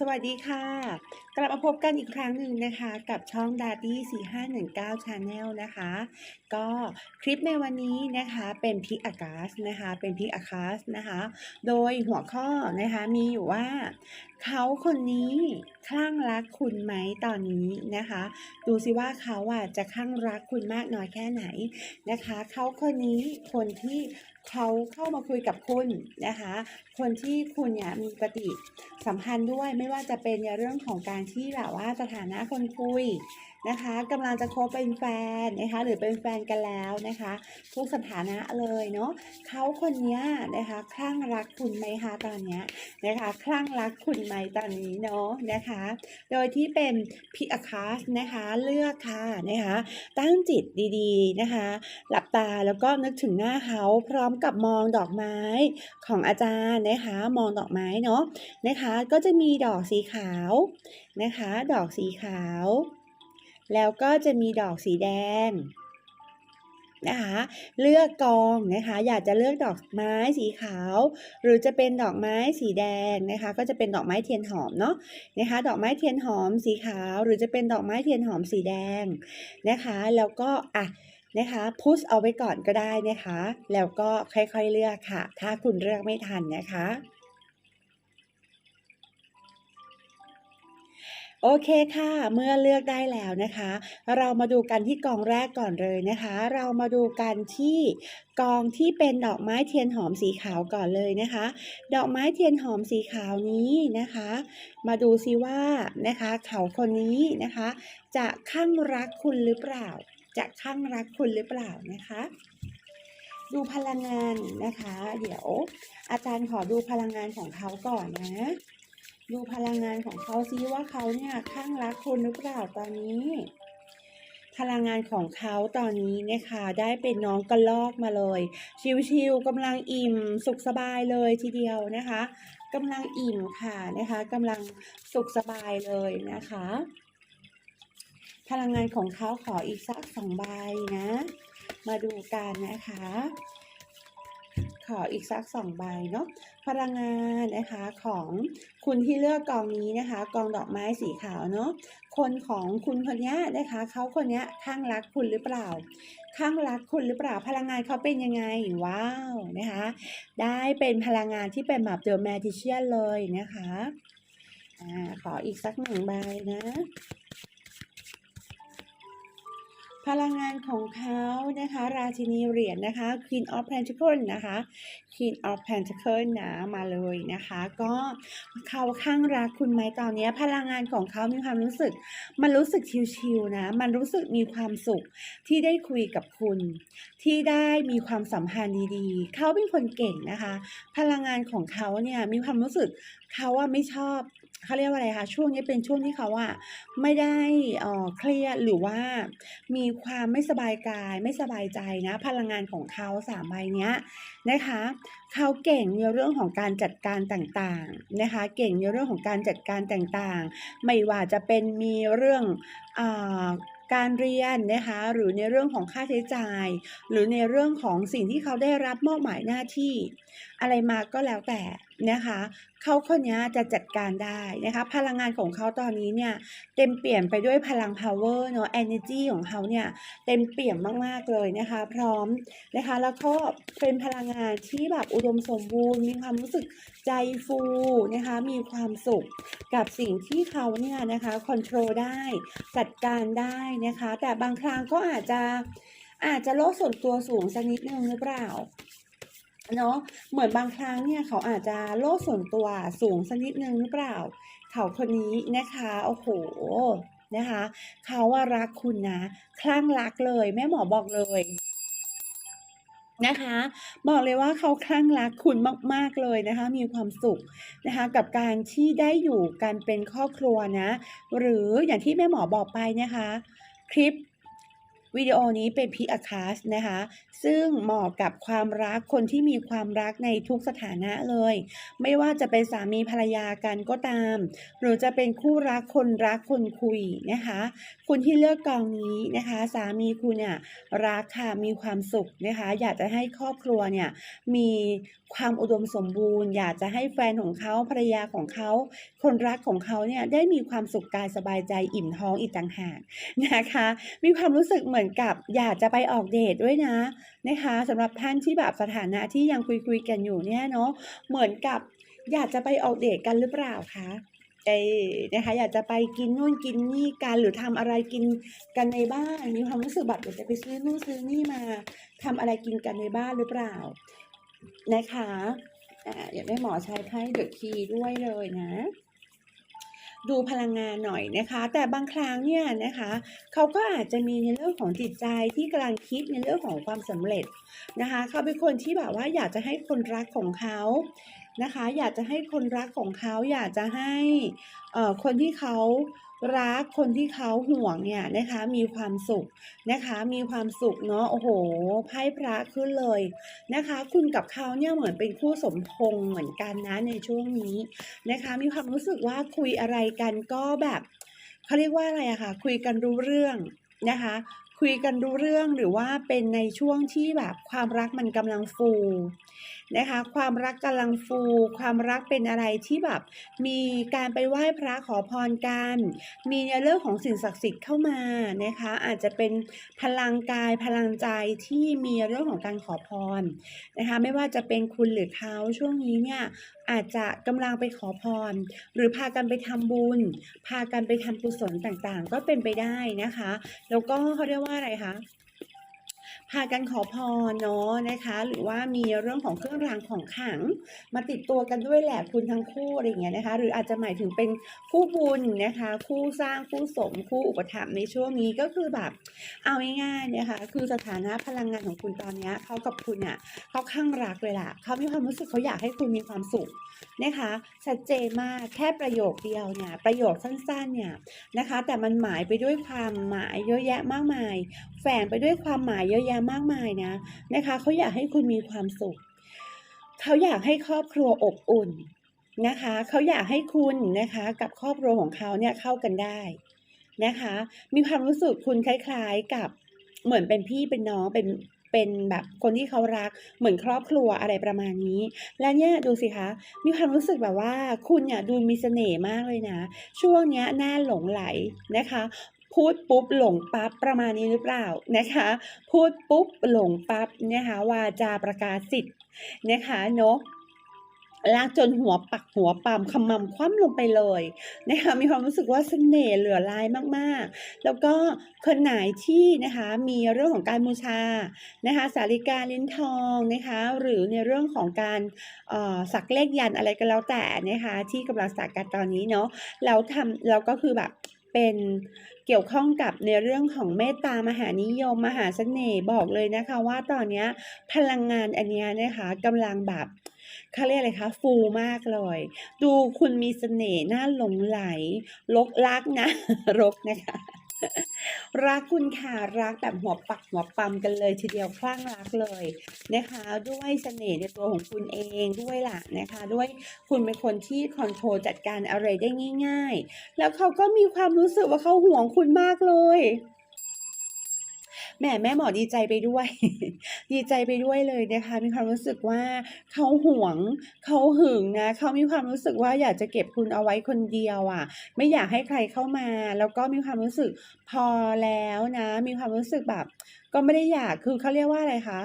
สวัสดีค่ะ กลับมาพบกันอีกครั้งหนึ่งนะคะ กับช่อง d a d d y 4519 Channel นะคะ ก็คลิปในวันนี้นะคะเป็นพิกอากาสนะคะ เป็นพิกอากาสนะคะ โดยหัวข้อนะคะมีอยู่ว่า เขาคนนี้คลั่งรักคุณไหมตอนนี้นะคะ ดูสิว่าเขาอะจะคลั่งรักคุณมากน้อยแค่ไหนนะคะ เขาคนนี้คนที่ เขาเข้ามาคุยกับคุณนะคะ คนที่คุณเนี่ยมีปฏิสัมพันธ์ด้วยไม่ว่าจะเป็นในเรื่องของการที่แบบว่าสถานะคนคุยนะคะกำลังจะคบเป็นแฟนนะคะหรือเป็นแฟนกันแล้วนะคะทุกสถานะเลยเนาะเขาคนนี้นะคะคลั่งรักคุณไหมคะตอนเนี้ยนะคะคลั่งรักคุณไหมตอนนี้เนาะนะคะ โดยที่เป็นพิอาคาสนะคะเลือกค่ะนะคะตั้งจิตดีๆนะคะ หลับตาแล้วก็นึกถึงหน้าเขาพร้อมกับมองดอกไม้ของอาจารย์นะคะมองดอกไม้เนาะนะคะก็จะมีดอกสีขาวนะคะ ดอกสีขาว แล้วก็จะมีดอกสีแดงนะคะเลือกกองนะคะ อยากจะเลือกดอกไม้สีขาว หรือจะเป็นดอกไม้สีแดงนะคะ ก็จะเป็นดอกไม้เทียนหอมเนาะนะคะ ดอกไม้เทียนหอมสีขาว หรือจะเป็นดอกไม้เทียนหอมสีแดงนะคะ แล้วก็อะนะคะพุชเอาไว้ก่อนก็ได้นะคะ แล้วก็ค่อยๆเลือกค่ะ ถ้าคุณเลือกไม่ทันนะคะ โอเคค่ะ เมื่อเลือกได้แล้วนะคะ เรามาดูกันที่กองแรกก่อนเลยนะคะ เรามาดูกันที่กองที่เป็นดอกไม้เทียนหอมสีขาวก่อนเลยนะคะ ดอกไม้เทียนหอมสีขาวนี้นะคะ มาดูซิว่านะคะเขาคนนี้นะคะ จะข้างรักคุณหรือเปล่า จะข้างรักคุณหรือเปล่านะคะ ดูพลังงานนะคะ เดี๋ยว อาจารย์ขอดูพลังงานของเขาก่อนนะ ดูพลังงานของเขาซิว่าเขาเนี่ยข้างรักคุณหรือเปล่าตอนนี้ พลังงานของเขาตอนนี้นะคะ ได้เป็นน้องกระลอกมาเลย ชิวๆกำลังอิ่มสุขสบายเลยทีเดียวนะคะกำลังอิ่มค่ะนะคะกำลังสุขสบายเลยนะคะ พลังงานของเขาขออีกสักสองใบนะ มาดูกันนะคะ ขออีกสักสองใบเนาะพลังงานนะคะของคุณที่เลือกกองนี้นะคะ กองดอกไม้สีขาวเนาะคนของคุณคนนี้นะคะเขาคนนี้ข้างรักคุณหรือเปล่า ข้างรักคุณหรือเปล่า พลังงานเขาเป็นยังไงว้าวนะคะ ได้เป็นพลังงานที่เป็นแบบเดอะแมจิเชียนเลยนะคะอ่าขออีกสักหนึ่งใบนะ พลังงานของเขานะคะ ราชินีเหรียญนะคะ Queen of Pentacles นะคะ Queen of Pentacles นะมาเลยนะคะ ก็เขาข้างรักคุณไหมตอนนี้ พลังงานของเขามีความรู้สึก มันรู้สึกชิวๆนะ มันรู้สึกมีความสุขที่ได้คุยกับคุณ ที่ได้มีความสัมพันธ์ดีๆ เขาเป็นคนเก่งนะคะ พลังงานของเขาเนี่ยมีความรู้สึกเขาว่าไม่ชอบ เขาเรียกว่าอะไรคะช่วงนี้เป็นช่วงที่เขาอะไม่ได้อ่อเครียดหรือว่ามีความไม่สบายกายไม่สบายใจนะ พลังงานของเขาสามใบเนี้ยนะคะเขาเก่งในเรื่องของการจัดการต่างๆนะคะ เก่งในเรื่องของการจัดการต่างๆ ไม่ว่าจะเป็นมีเรื่องอ่าการเรียนนะคะหรือในเรื่องของค่าใช้จ่าย หรือในเรื่องของสิ่งที่เขาได้รับมอบหมายหน้าที่ อะไรมาก็แล้วแต่นะคะเขาคนนี้จะจัดการได้นะคะ พลังงานของเขาตอนนี้เนี่ย เต็มเปลี่ยมไปด้วยพลัง power เนาะ energy ของเขาเนี่ย เต็มเปลี่ยมมากๆเลยนะคะ พร้อมนะคะ แล้วก็เป็นพลังงานที่แบบอุดมสมบูรณ์ มีความรู้สึกใจฟูนะคะ มีความสุขกับสิ่งที่เขาเนี่ยนะคะ control ได้จัดการได้นะคะ แต่บางครั้งก็อาจจะอาจจะโลกส่วนตัวสูงสักนิดนึงหรือเปล่า เนาะเหมือนบางครั้งเนี่ยเขาอาจจะโลกส่วนตัวสูงสักนิดนึงหรือเปล่า เขาคนนี้นะคะโอ้โหนะคะเขาว่ารักคุณนะคลั่งรักเลยแม่หมอบอกเลยนะคะ บอกเลยว่าเขาคลั่งรักคุณมาก ๆ เลยนะคะ มีความสุขนะคะ กับการที่ได้อยู่กันเป็นครอบครัวนะ หรืออย่างที่แม่หมอบอกไปนะคะ คลิป วิดีโอนี้เป็นพิอาคาสนะคะ ซึ่งเหมาะกับความรักคนที่มีความรักในทุกสถานะเลย ไม่ว่าจะเป็นสามีภรรยากันก็ตาม หรือจะเป็นคู่รักคนรักคนคุยนะคะ คุณที่เลือกกองนี้นะคะ สามีคุณเนี่ยรักค่ะมีความสุขนะคะ อยากจะให้ครอบครัวเนี่ยมีความอุดมสมบูรณ์ อยากจะให้แฟนของเขาภรรยาของเขา คนรักของเขาเนี่ยได้มีความสุขกายสบายใจอิ่มท้องอีกต่างหากนะคะ มีความรู้สึกเหมือนกับ อยากจะไปออกเดทด้วยนะนะคะสำหรับท่านที่แบบสถานะที่ยังคุยคุยๆกันอยู่เนี่ยเนาะเหมือนกับอยากจะไปออกเดทกันหรือเปล่าคะเอนะคะอยากจะไปกินนู่นกินนี่กันหรือทำอะไรกินกันในบ้าน มีความรู้สึกแบบอยากจะไปซื้อนู่นซื้อนี่มาทำอะไรกินกันในบ้านหรือเปล่า นะคะอ่าอยากได้หมอใช้ไพ่เดอะคีด้วยเลยนะ ดูพลังงานหน่อยนะคะ แต่บางครั้งเนี่ยนะคะเขาก็อาจจะมีในเรื่องของจิตใจที่กำลังคิดในเรื่องของความสำเร็จนะคะเขาเป็นคนที่แบบว่าอยากจะให้คนรักของเขานะคะ อยากจะให้คนรักของเขา อยากจะให้คนที่เขา รักคนที่เขาห่วงเนี่ยนะคะมีความสุขนะคะมีความสุขเนาะโอ้โหไพ่พระขึ้นเลยนะคะ คุณกับเขาเนี่ยเหมือนเป็นคู่สมพงเหมือนกันนะในช่วงนี้นะคะ มีความรู้สึกว่าคุยอะไรกันก็แบบเขาเรียกว่าอะไรอะค่ะคุยกันรู้เรื่องนะคะ คุยกันรู้เรื่องหรือว่าเป็นในช่วงที่แบบความรักมันกำลังฟูนะคะ ความรักกำลังฟู ความรักเป็นอะไรที่แบบ มีการไปไหว้พระขอพรกัน มีในเรื่องของสิ่งศักดิ์สิทธิ์เข้ามานะคะ อาจจะเป็นพลังกายพลังใจที่มีเรื่องของการขอพรนะคะ ไม่ว่าจะเป็นคุณหรือเขาช่วงนี้เนี่ยอาจจะกำลังไปขอพร หรือพากันไปทำบุญ พากันไปทำกุศลต่างๆ ก็เป็นไปได้นะคะ แล้วก็เขาเรียกว่าอะไรคะ พากันขอพรเนาะนะคะ หรือว่ามีเรื่องของเครื่องรางของขลัง มาติดตัวกันด้วยแหละคุณทั้งคู่อะไรอย่างเงี้ยนะคะ หรืออาจจะหมายถึงเป็นคู่บุญนะคะ คู่สร้างคู่สมคู่อุปถัมภ์ในช่วงนี้ก็คือแบบเอาง่ายๆนะคะคือสถานะพลังงานของคุณตอนเนี้ยเขากับคุณอะเขาข้างรักเลยล่ะเขามีความรู้สึกเขาอยากให้คุณมีความสุขนะคะชัดเจนมากแค่ประโยคเดียวเนี่ยประโยคสั้นๆเนี่ยนะคะ แต่มันหมายไปด้วยความหมายเยอะแยะมากมาย งไปด้วยความหมายเยอะแยะมากมายนะนะคะเขาอยากให้คุณมีความสุขเขาอยากให้ครอบครัวอบอุ่นนะคะเขาอยากให้คุณนะคะกับครอบครัวของเขาเนี่ยเข้ากันได้นะคะ มีความรู้สึกคุณคล้ายๆกับเหมือนเป็นพี่เป็นน้องเป็นเป็นแบบคนที่เขารักเหมือนครอบครัวอะไรประมาณนี้ และเนี่ยดูสิคะ มีความรู้สึกแบบว่าคุณเนี่ยดูมีเสน่ห์มากเลยนะ ช่วงเนี้ยน่าหลงไหลนะคะ พูดปุ๊บหลงปั๊บประมาณนี้หรือเปล่านะคะ พูดปุ๊บหลงปั๊บนะคะวาจาประกาศสิทธิ์นะคะเนาะลากจนหัวปักหัวปั๊มขมำคว่ำลงไปเลยนะคะมีความรู้สึกว่าเสน่ห์เหลือลายมากๆ แล้วก็คนไหนที่นะคะมีเรื่องของการบูชานะคะสาริกาลิ้นทองนะคะหรือในเรื่องของการสักเลขยันอะไรก็แล้วแต่นะคะที่กำลังสักกันตอนนี้เนาะแล้วทำแล้วก็คือแบบ เป็นเกี่ยวข้องกับในเรื่องของเมตตามหานิยมมหาเสน่ห์บอกเลยนะคะ ว่าตอนนี้พลังงานอันเนี้ยนะคะกำลังแบบเขาเรียกอะไรคะฟูมากเลย ดูคุณมีเสน่ห์น่าหลงไหลลกลักนะรกนะคะ รักคุณค่ะรักแบบหัวปักหัวปั๊มกันเลย ทีเดียวคลั่งรักเลยนะคะ ด้วยเสน่ห์ในตัวของคุณเองด้วยล่ะนะคะ ด้วยคุณเป็นคนที่คอนโทรลจัดการอะไรได้ง่าย ๆ แล้วเขาก็มีความรู้สึกว่าเขาห่วงคุณมากเลย แหมแม่หมอดีใจไปด้วย ดีใจไปด้วยเลยนะคะ มีความรู้สึกว่าเขาหวงเขาหึงนะเขามีความรู้สึกว่าอยากจะเก็บคุณเอาไว้คนเดียวอะไม่อยากให้ใครเข้ามา แล้วก็มีความรู้สึกพอแล้วนะ มีความรู้สึกแบบ ก็ไม่ได้อยากคือเขาเรียกว่าอะไรคะ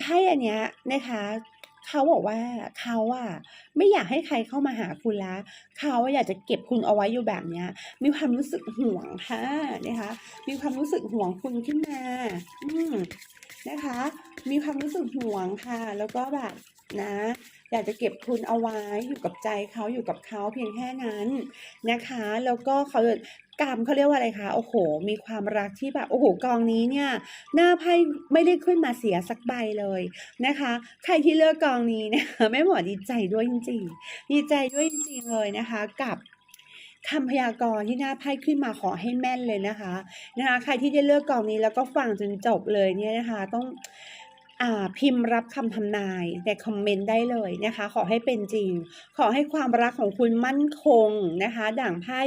ไพ่อันเนี้ยนะคะ เขาบอกว่าเขาอะไม่อยากให้ใครเข้ามาหาคุณล้วเขาอยากจะเก็บคุณเอาไว้อยู่แบบเนี้ย มีความรู้สึกห่วงค่ะนะคะ มีความรู้สึกห่วงคุณขึ้นมา อืมนะคะ มีความรู้สึกห่วงค่ะ แล้วก็แบบนะ อยากจะเก็บคุณเอาไว้อยู่กับใจเขาอยู่กับเขาเพียงแค่นั้นนะคะ แล้วก็เขา กรรมเขาเรียกว่าอะไรคะโอ้โห มีความรักที่แบบโอ้โหกองนี้เนี่ยหน้าไพ่ไม่ได้ขึ้นมาเสียสักใบเลยนะคะ ใครที่เลือกกองนี้นะคะแม่หมอดีใจด้วยจริงๆดีใจด้วยจริงๆเลยนะคะกับคำพยากรณ์ที่หน้าไพ่ขึ้นมาขอให้แม่นเลยนะคะนะคะ ใครที่ได้เลือกกองนี้แล้วก็ฟังจนจบเลยเนี่ยนะคะ ต้อง พิมพ์รับคำทำนายในคอมเมนต์ได้เลยนะคะ ขอให้เป็นจริง ขอให้ความรักของคุณมั่นคงนะคะ ด่างไพ่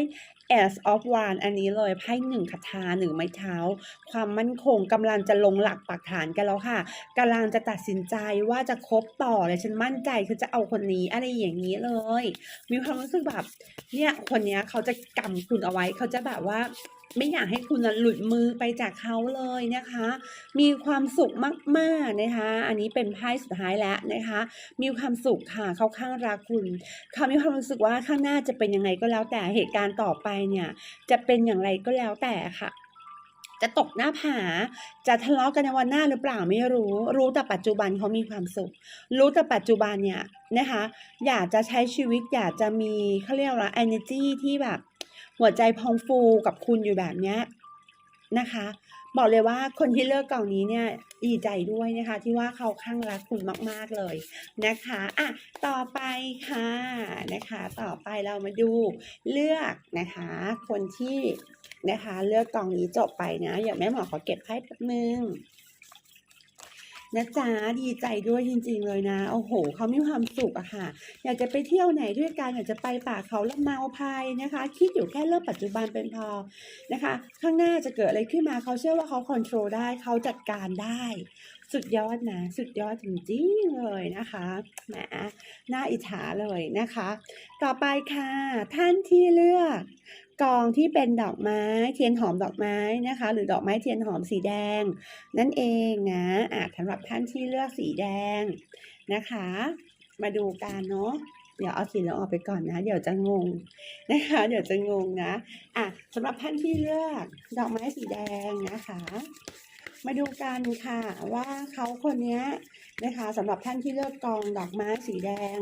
As of One อันนี้เลยไพ่หนึ่งคาถาหนึ่งไม้เท้า ความมั่นคงกำลังจะลงหลักปักฐานกันแล้วค่ะกำลังจะตัดสินใจว่าจะคบต่อเลยฉันมั่นใจคือจะเอาคนนี้อะไรอย่างนี้เลย มีความรู้สึกแบบเนี่ยคนนี้เขาจะกำคุณเอาไว้เขาจะแบบว่า ไม่อยากให้คุณน่ะหลุดมือไปจากเขาเลยนะคะ มีความสุขมากๆนะคะ อันนี้เป็นไพ่สุดท้ายแล้วนะคะ มีความสุขค่ะเขาข้างรักคุณเขามีความรู้สึกว่าข้างหน้าจะเป็นยังไงก็แล้วแต่เหตุการณ์ต่อไปเนี่ยจะเป็นอย่างไรก็แล้วแต่ค่ะจะตกหน้าผา จะทะเลาะกันในวันหน้าหรือเปล่าไม่รู้ รู้แต่ปัจจุบันเขามีความสุข รู้แต่ปัจจุบันเนี่ยนะคะ อยากจะใช้ชีวิตอยากจะมีเขาเรียกว่า energy ที่แบบ หัวใจพองฟูกับคุณอยู่แบบเนี้ยนะคะ บอกเลยว่าคนที่เลือกกล่องนี้เนี่ยดีใจด้วยนะคะ ที่ว่าเขาข้างรักคุณมาก ๆเลยนะคะอะต่อไปค่ะนะคะ ต่อไปเรามาดูเลือกนะคะ คนที่นะคะ เลือกกล่องนี้จบไปนะ อย่าแม่หมอขอเก็บไพ่แป๊บนึง นะจ๊ะดีใจด้วยจริง ๆ เลยนะโอ้โหเขามีความสุขอะค่ะ อยากจะไปเที่ยวไหนด้วยกันอยากจะไปป่าเขาละเมาพายนะคะ คิดอยู่แค่เรื่องปัจจุบันเป็นพอนะคะ ข้างหน้าจะเกิดอะไรขึ้นมาเขาเชื่อว่าเขาควบคุมได้เขาจัดการได้ สุดยอดนะ สุดยอดจริงๆเลยนะคะแหมน่าอิจฉาเลยนะคะ ต่อไปค่ะ ท่านที่เลือก กองที่เป็นดอกไม้เทียนหอมดอกไม้นะคะ หรือดอกไม้เทียนหอมสีแดง นั่นเองนะอาจสำหรับท่านที่เลือกสีแดงนะคะ มาดูกันเนาะเดี๋ยวเอาสีเหลืองออกไปก่อนนะ เดี๋ยวจะงงนะคะ เดี๋ยวจะงงนะอะสำหรับท่านที่เลือกดอกไม้สีแดงนะคะ มาดูกันค่ะว่าเขาคนนี้นะคะสำหรับท่านที่เลือกกองดอกไม้สีแดง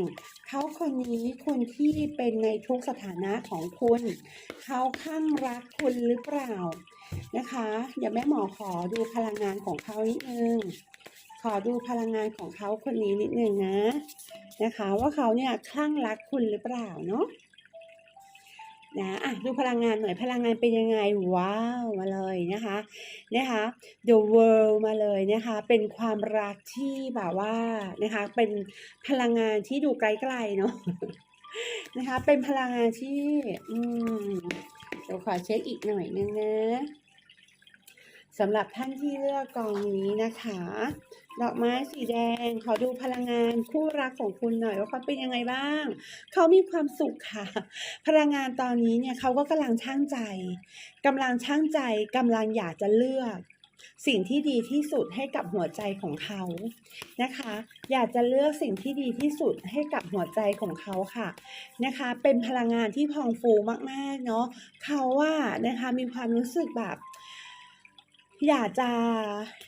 เขาคนนี้คนที่เป็นในทุกสถานะของคุณ เขาข้างรักคุณหรือเปล่านะคะเดี๋ยวแม่หมอขอดูพลังงานของเขานิดนึงขอดูพลังงานของเขาคนนี้นิดนึงนะนะคะ ว่าเขาเนี่ยคลั่งรักคุณหรือเปล่าเนาะ นะอะดูพลังงานหน่อยพลังงานเป็นยังไงว้าวมาเลยนะคะนะคะ The World มาเลยนะคะ เป็นความรักที่แบบว่านะคะ เป็นพลังงานที่ดูไกลๆเนาะนะคะ เป็นพลังงานที่อืมเดี๋ยวขอเช็คอีกหน่อยนึงนะ สำหรับท่านที่เลือกกองนี้นะคะ ดอกไม้สีแดง ขอดูพลังงานคู่รักของคุณหน่อยว่าเขาเป็นยังไงบ้าง เขามีความสุขค่ะ พลังงานตอนนี้เนี่ยเขาก็กำลังช่างใจกำลังช่างใจกำลังอยากจะเลือก สิ่งที่ดีที่สุดให้กับหัวใจของเขานะคะ อยากจะเลือกสิ่งที่ดีที่สุดให้กับหัวใจของเขาค่ะนะคะ เป็นพลังงานที่พองฟูมากๆเนาะเขาว่านะคะมีความรู้สึกแบบ อยากจะ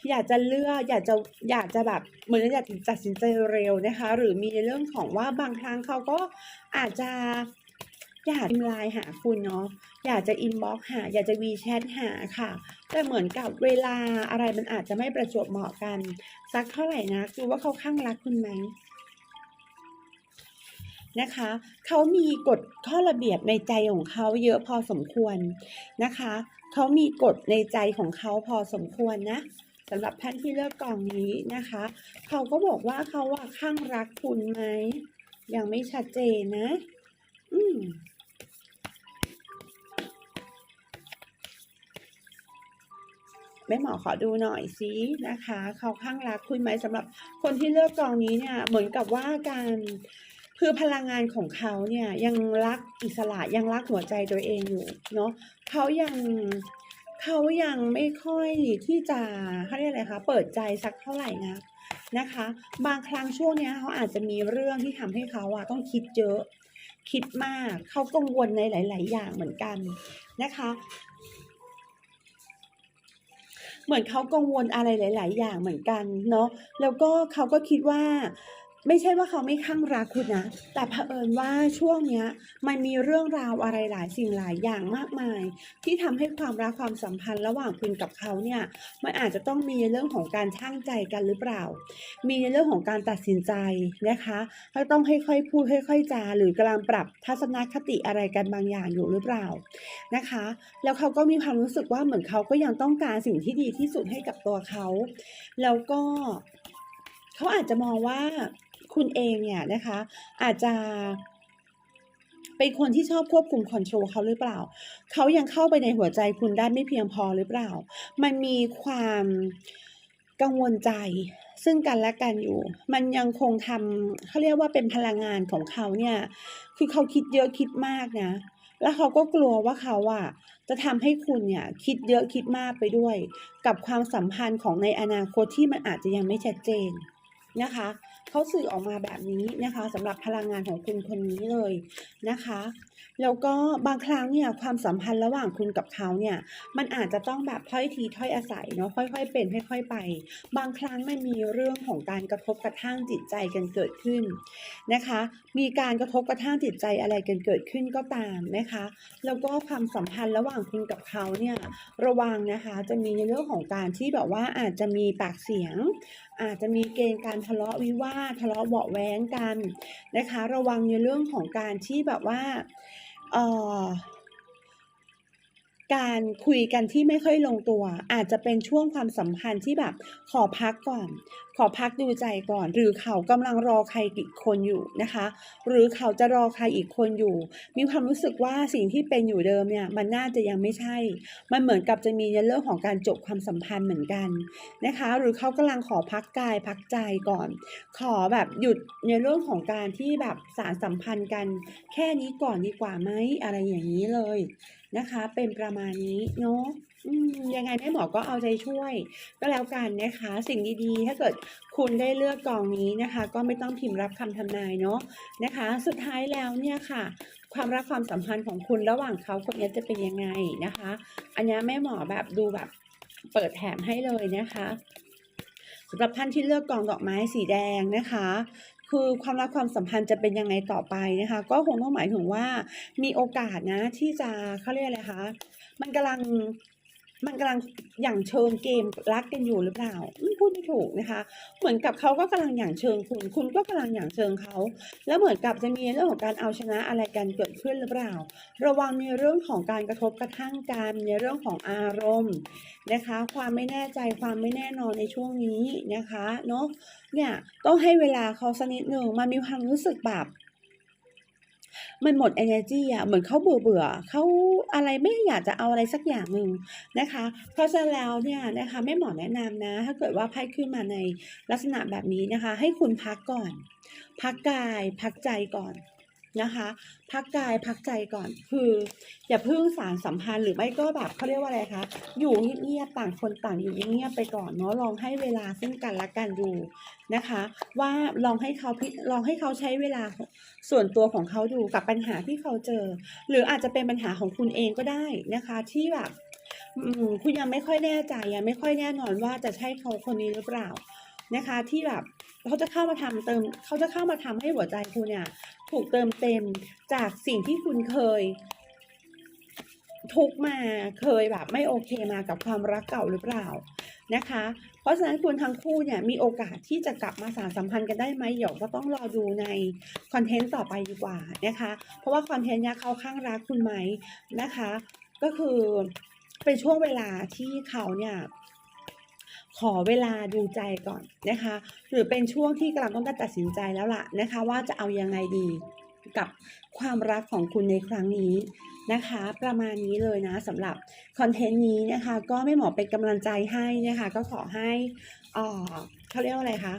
อยากจะเลือกอยากจะอยากจะแบบเหมือนอยากตัดสินใจเร็วนะคะ หรือมีในเรื่องของว่าบางครั้งเขาก็อาจจะอยากอิมไลน์หาคุณเนาะอยากจะอินบ็อกหา อยากจะวีแชทหาค่ะ แต่เหมือนกับเวลาอะไรมันอาจจะไม่ประจวบเหมาะกัน สักเท่าไหร่นะดูว่าเขาข้างรักคุณไหมนะคะเขามีกฎข้อระเบียบในใจของเขาเยอะพอสมควรนะคะ เขามีกฎในใจของเขาพอสมควรนะสำหรับท่านที่เลือกกล่องนี้นะคะ เขาก็บอกว่าเขาว่าข้างรักคุณไหมยังไม่ชัดเจนนะ อืมแม่หมอขอดูหน่อยสินะคะ เขาข้างรักคุณไหมสำหรับคนที่เลือกกองนี้เนี่ยเหมือนกับว่าการ คือพลังงานของเขาเนี่ยยังรักอิสระยังรักหัวใจตัวเองอยู่เนาะเขายังเขายังไม่ค่อยที่จะเขาเรียกอะไรคะเปิดใจสักเท่าไหร่นะนะคะ บางครั้งช่วงเนี้ยเขาอาจจะมีเรื่องที่ทำให้เขาอะต้องคิดเยอะ คิดมากเขากังวลในหลาย ๆ อย่างเหมือนกันนะคะ เหมือนเขากังวลอะไรหลาย ๆ อย่างเหมือนกันเนาะแล้วก็เขาก็คิดว่า ไม่ใช่ว่าเขาไม่ข้างรักคุณนะ แต่เผอิญว่าช่วงเนี้ยมันมีเรื่องราวอะไรหลายสิ่งหลายอย่างมากมาย ที่ทำให้ความรักความสัมพันธ์ระหว่างคุณกับเขาเนี่ยมันอาจจะต้องมีในเรื่องของการช่างใจกันหรือเปล่า มีในเรื่องของการตัดสินใจนะคะก็ต้องค่อยๆพูดค่อยๆจาหรือกำลังปรับทัศนคติอะไรกันบางอย่างอยู่หรือเปล่านะคะ แล้วเขาก็มีความรู้สึกว่าเหมือนเขาก็ยังต้องการสิ่งที่ดีที่สุดให้กับตัวเขา แล้วก็เขาอาจจะมองว่า คุณเองเนี่ยนะคะ อาจจะเป็นคนที่ชอบควบคุมคอนโทรลเขาหรือเปล่า เขายังเข้าไปในหัวใจคุณได้ไม่เพียงพอหรือเปล่า มันมีความกังวลใจซึ่งกันและกันอยู่ มันยังคงทำเขาเรียกว่าเป็นพลังงานของเขาเนี่ย คือเขาคิดเยอะคิดมากนะ แล้วเขาก็กลัวว่าเขาอะจะทำให้คุณเนี่ยคิดเยอะคิดมากไปด้วย กับความสัมพันธ์ของในอนาคตที่มันอาจจะยังไม่ชัดเจนนะคะ เขาสื่อออกมาแบบนี้นะคะสำหรับพลังงานของคุณคนนี้เลยนะคะแล้วก็บางครั้งเนี่ยความสัมพันธ์ระหว่างคุณกับเขาเนี่ยมันอาจจะต้องแบบถ้อยทีถ้อยอาศัยเนาะค่อยๆเป็นค่อย ๆไป บางครั้งมันมีเรื่องของการกระทบกระทั่งจิตใจกันเกิดขึ้นนะคะ มีการกระทบกระทั่งจิตใจอะไรกันเกิดขึ้นก็ตามนะคะแล้วก็ความสัมพันธ์ระหว่างคุณกับเขาเนี่ยระวังนะคะจะมีในเรื่องของการที่แบบว่าอาจจะมีปากเสียง อาจจะมีเกณฑ์การทะเลาะวิวาททะเลาะเบาแว้งกันนะคะ ระวังในเรื่องของการที่แบบว่าเอ่อ การคุยกันที่ไม่ค่อยลงตัว อาจจะเป็นช่วงความสัมพันธ์ที่แบบขอพักก่อน ขอพักดูใจก่อน หรือเขากำลังรอใครอีกคนอยู่นะคะ หรือเขาจะรอใครอีกคนอยู่ มีความรู้สึกว่าสิ่งที่เป็นอยู่เดิมเนี่ยมันน่าจะยังไม่ใช่ มันเหมือนกับจะมีในเรื่องของการจบความสัมพันธ์เหมือนกันนะคะ หรือเขากำลังขอพักกายพักใจก่อน ขอแบบหยุดในเรื่องของการที่แบบสารสัมพันธ์กัน แค่นี้ก่อนดีกว่าไหมอะไรอย่างนี้เลย นะคะ เป็นประมาณนี้เนาะยังไงแม่หมอก็เอาใจช่วย ก็แล้วกันนะคะ สิ่งดีๆ ถ้าเกิดคุณได้เลือกกองนี้นะคะ ก็ไม่ต้องพิมพ์รับคำทำนายเนาะนะคะ สุดท้ายแล้วเนี่ยค่ะ ความรักความสัมพันธ์ของคุณระหว่างเขาคนนี้จะเป็นยังไงนะคะ อันนี้แม่หมอแบบดูแบบเปิดแถมให้เลยนะคะสำหรับท่านที่เลือกกองดอกไม้สีแดงนะคะ คือความรักความสัมพันธ์จะเป็นยังไงต่อไปนะคะ ก็คงต้องหมายถึงว่ามีโอกาสนะที่จะเขาเรียกอะไรคะมันกำลัง มันกำลังอย่างเชิงเกมรักกันอยู่หรือเปล่าอืมพูดไม่ถูกนะคะ เหมือนกับเขาก็กำลังอย่างเชิงคุณ คุณก็กำลังอย่างเชิงเขา แล้วเหมือนกับจะมีเรื่องของการเอาชนะอะไรกันเกิดขึ้นหรือเปล่า ระวังในเรื่องของการกระทบกระทั่งกันในเรื่องของอารมณ์นะคะ ความไม่แน่ใจความไม่แน่นอนในช่วงนี้นะคะเนาะเนี่ยต้องให้เวลาเขาสักนิดหนึ่งมันมีความรู้สึกแบบ มันหมด energy อะเหมือนเขาเบื่อเบื่อเขาอะไรไม่อยากจะเอาอะไรสักอย่างหนึ่งนะคะ เพราะฉะนั้นแล้วเนี่ยนะคะแม่หมอแนะนำนะ ถ้าเกิดว่าไพ่ขึ้นมาในลักษณะแบบนี้นะคะ ให้คุณพักก่อน พักกาย พักใจก่อน นะคะ พักกายพักใจก่อนคือ อย่าพิ่งสารสัมพันธ์หรือไม่ก็แบบเขาเรียกว่าอะไรคะอยู่เงียบๆต่างคนต่างอยู่เงียบๆไปก่อนเนาะลองให้เวลาซึ่งกันและกันดูนะคะ ว่าลองให้เขาพิลองให้เขาใช้เวลาส่วนตัวของเขาดูกับปัญหาที่เขาเจอ หรืออาจจะเป็นปัญหาของคุณเองก็ได้นะคะ ที่แบบคุณยังไม่ค่อยแน่ใจยังไม่ค่อยแน่นอนว่าจะใช่เขาคนนี้หรือเปล่านะคะ ที่แบบ เขาจะเข้ามาทำเติม เขาจะเข้ามาทำให้หัวใจคุณเนี่ยถูกเติมเต็มจากสิ่งที่คุณเคย ทุกมาเคยแบบไม่โอเคมากับความรักเก่าหรือเปล่านะคะ เพราะฉะนั้นคุณทั้งคู่เนี่ยมีโอกาสที่จะกลับมาสานสัมพันธ์กันได้ไหมเดี๋ยวก็ต้องรอดูในคอนเทนต์ต่อไปดีกว่านะคะ เพราะว่าคอนเทนต์เนี้ยเขาข้างรักคุณไหมนะคะ ก็คือเป็นช่วงเวลาที่เขาเนี่ย ขอเวลาดูใจก่อนนะคะ หรือเป็นช่วงที่กำลังต้องการตัดสินใจแล้วล่ะนะคะ ว่าจะเอายังไงดีกับความรักของคุณในครั้งนี้นะคะ ประมาณนี้เลยนะสำหรับคอนเทนต์นี้นะคะ ก็ไม่หมอเป็นกำลังใจให้นะคะ ก็ขอให้อ่อเขาเรียกว่าอะไรคะ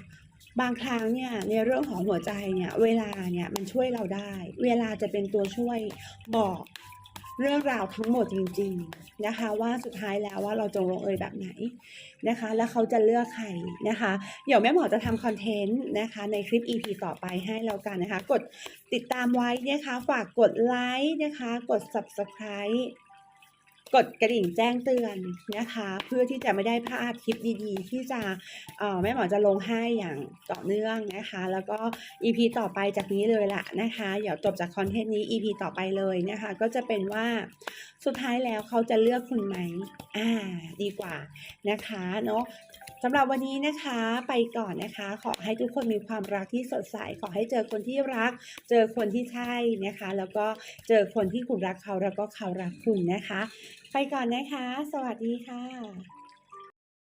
บางครั้งเนี่ยในเรื่องของหัวใจเนี่ยเวลาเนี่ยมันช่วยเราได้ เวลาจะเป็นตัวช่วยบอก เรื่องราวทั้งหมดจริง ๆนะคะ ว่าสุดท้ายแล้วว่าเราจงลงเอยแบบไหนนะคะ แล้วเขาจะเลือกใครนะคะ เดี๋ยวแม่หมอจะทำคอนเทนต์นะคะในคลิป EP ต่อไปให้เรากันนะคะ กดติดตามไว้นะคะ ฝากกดไลค์นะคะ กด subscribe กดกระดิ่งแจ้งเตือนนะคะ เพื่อที่จะไม่ได้พลาดคลิปดีๆ ที่จะแม่หมอจะลงให้อย่างต่อเนื่องนะคะ แล้วก็ EP ต่อไปจากนี้เลยละนะคะเดี๋ยวจบจากคอนเทนต์นี้ EP ต่อไปเลยนะคะ ก็จะเป็นว่าสุดท้ายแล้วเขาจะเลือกคุณไหมอ่าดีกว่านะคะเนาะสำหรับวันนี้นะคะไปก่อนนะคะ ขอให้ทุกคนมีความรักที่สดใสขอให้เจอคนที่รัก เจอคนที่ใช่นะคะ แล้วก็เจอคนที่คุณรักเขาแล้วก็เขารักคุณนะคะ ไปก่อนนะคะ สวัสดีค่ะ